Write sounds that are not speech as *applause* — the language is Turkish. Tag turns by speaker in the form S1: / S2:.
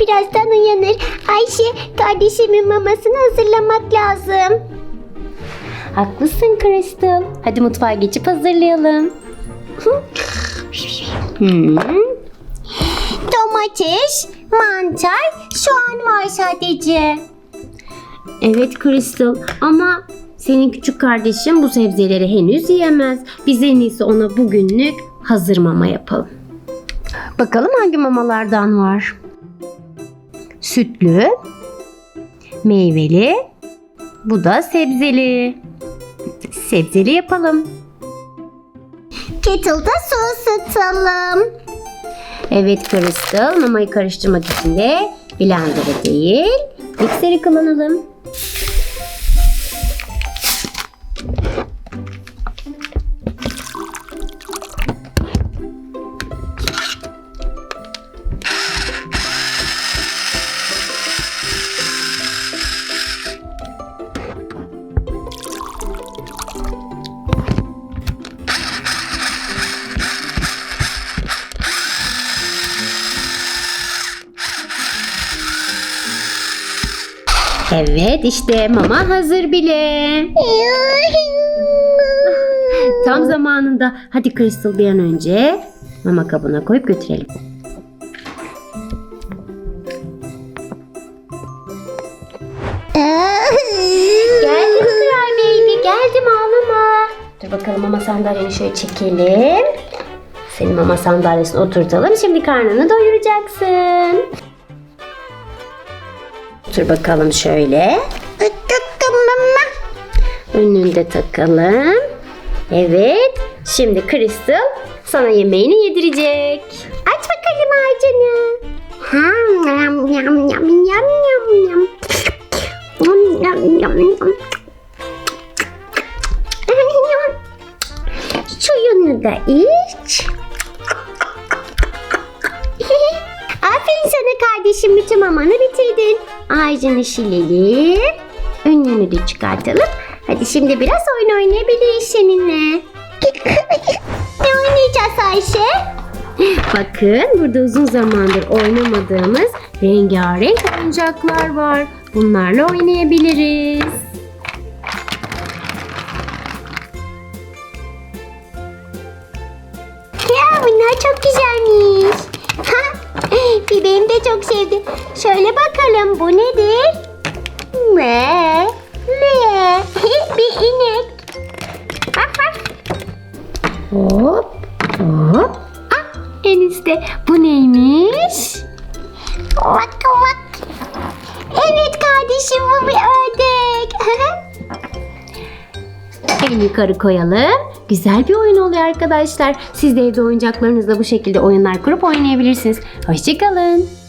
S1: Birazdan uyanır. Ayşe kardeşimin mamasını hazırlamak lazım.
S2: Haklısın Crystal. Hadi mutfağa geçip hazırlayalım. Hmm.
S1: Domates, mantar, soğan var sadece.
S2: Evet Crystal ama senin küçük kardeşin bu sebzeleri henüz yiyemez. Biz en iyisi ona bugünlük hazır mama yapalım. Bakalım hangi mamalardan var? Sütlü, meyveli, bu da sebzeli. Sebzeli yapalım.
S1: Kettle'da su ısıtalım.
S2: Evet Crystal, mamayı karıştırmak için de blender'ı değil, mikseri kullanalım. Evet işte mama hazır bile. Tam zamanında. Hadi Crystal bir an önce mama kabına koyup götürelim. Geldim Kral Baby geldim ağlama. Dur bakalım mama sandalyeni şöyle çekelim. Senin mama sandalyesine oturtalım. Şimdi karnını doyuracaksın. Otur bakalım şöyle. Önünde takalım. Evet. Şimdi Crystal sana yemeğini yedirecek.
S1: Aç bakalım ağacını. Ham, yam, yam, yam, yam, yam, yam. Yam, yam, yam, yam. *laughs* Suyunu da iç. *laughs* Aferin sana kardeşim bütün mamanı bitirdin. Ağacını şilelim. Önlüğünü de çıkartalım. Hadi şimdi biraz oyun oynayabiliriz seninle. ne oynayacağız Ayşe?
S2: Bakın burada uzun zamandır oynamadığımız rengarenk oyuncaklar var. Bunlarla oynayabiliriz.
S1: De çok sevdi. Şöyle bakalım bu nedir? Ne? Ne? *laughs* Bir inek.
S2: Hop hop. Ah enişte bu neymiş?
S1: Bak bak. Evet kardeşim bu bir ördek. *laughs*
S2: En yukarı koyalım. Güzel bir oyun oluyor arkadaşlar. Siz de evde oyuncaklarınızla bu şekilde oyunlar kurup oynayabilirsiniz. Hoşçakalın.